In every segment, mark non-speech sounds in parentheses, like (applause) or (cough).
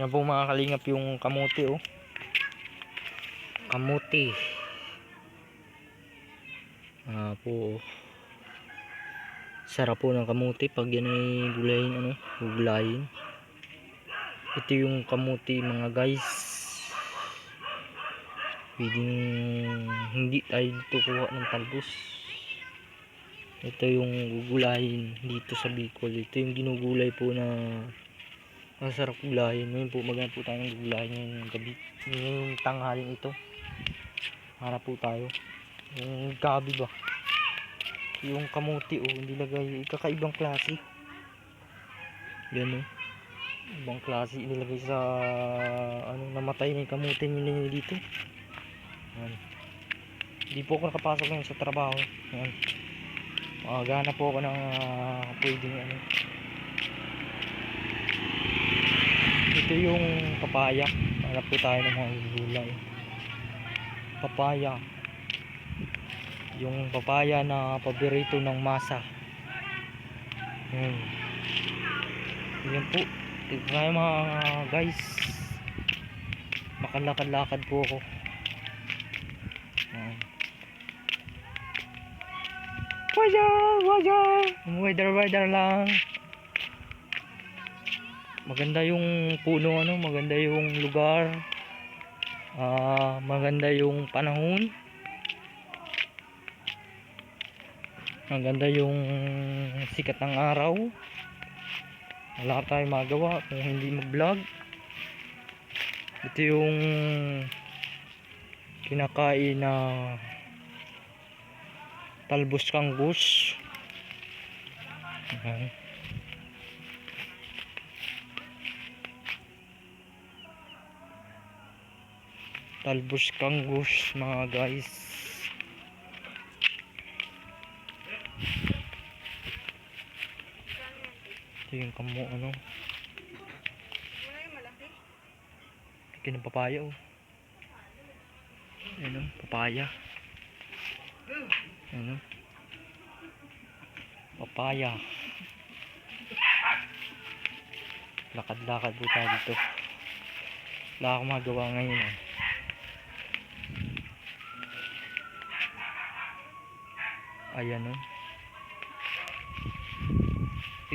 Yan po mga kalingap yung kamuti oh. Kamuti. Ah po. Sarap po ng kamuti pag yan ay gulayin ano, gulayin. Ito yung kamuti mga guys. Pwedeng hindi tayo dito kuha ng talbos. Ito yung gugulayin dito sa Bicol. Ito yung ginugulay po na masarap gulayin. Ngayon po maganda po tayo ng gugulayin ngayong gabi. Ngayong tanghaling ito. Harap po tayo. Yung gabi ba? Yung kamuti oh, hindi lagay kakaibang klase. Yan oh. Ibang klase inilagay sa ano namatay na yung kamuti nila dito. Yan. Hindi po ako nakapasok ngayon sa trabaho. Yan. Makagana po ako ng uh, pwedeng ano. Ito yung papaya. Hanap po tayo ng mga gulay. Papaya. Yung papaya na paborito ng masa. Yan. Yan po. Tignan tayo mga guys. Makalakad-lakad po ako. Weather, weather. Weather, weather lang. Maganda yung puno ano, maganda yung lugar. Ah, maganda yung panahon. Maganda yung sikat ng araw. Wala tayong magawa kung hindi mag-vlog. Ito yung kinakain na talbos kanggus. Ayan. Talbos kanggus mga guys. Ito yung kamo ano. Laki ng papaya oh. Ayan oh, papaya. Ano? Papaya. Lakad-lakad po tayo dito. Wala akong magawa ngayon. Eh. Ayan o.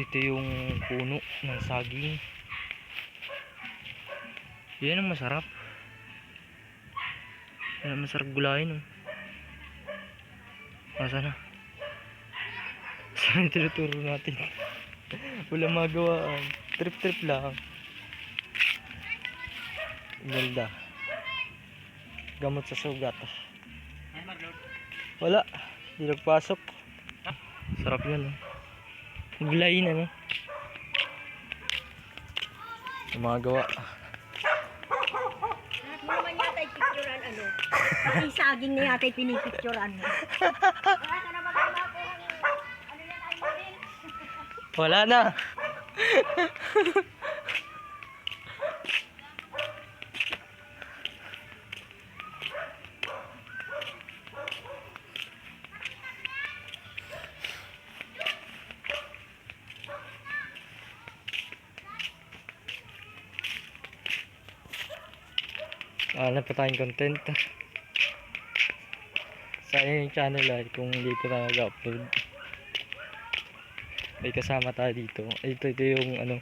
Ito yung puno ng saging. Yan ang masarap. Yan ang masarap gulayin. Oh. Asa na? (laughs) Saan tinuturo natin? (laughs) Wala magawaan. Trip-trip lang. Ganda. Gamot sa sugat. Wala. Hindi nagpasok. Sarap yan. Oh. Gulayin ano. Yung mga gawa. Naman yata yung picturean ano. Pati saging na yata yung pinipicturean mo. Wala na (laughs) maganda po ng ano yan ay marin. Wala na. Wala pa tayong content. Sa yung channel ay kung hindi ko na mag-upload may kasama tayo dito. Ito, ito yung ano,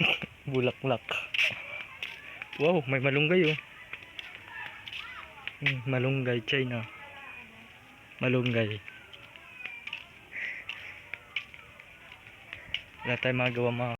(laughs) bulaklak. Wow, may malunggay oh. Hmm, malunggay, China. Malunggay. Wala tayong magawa mga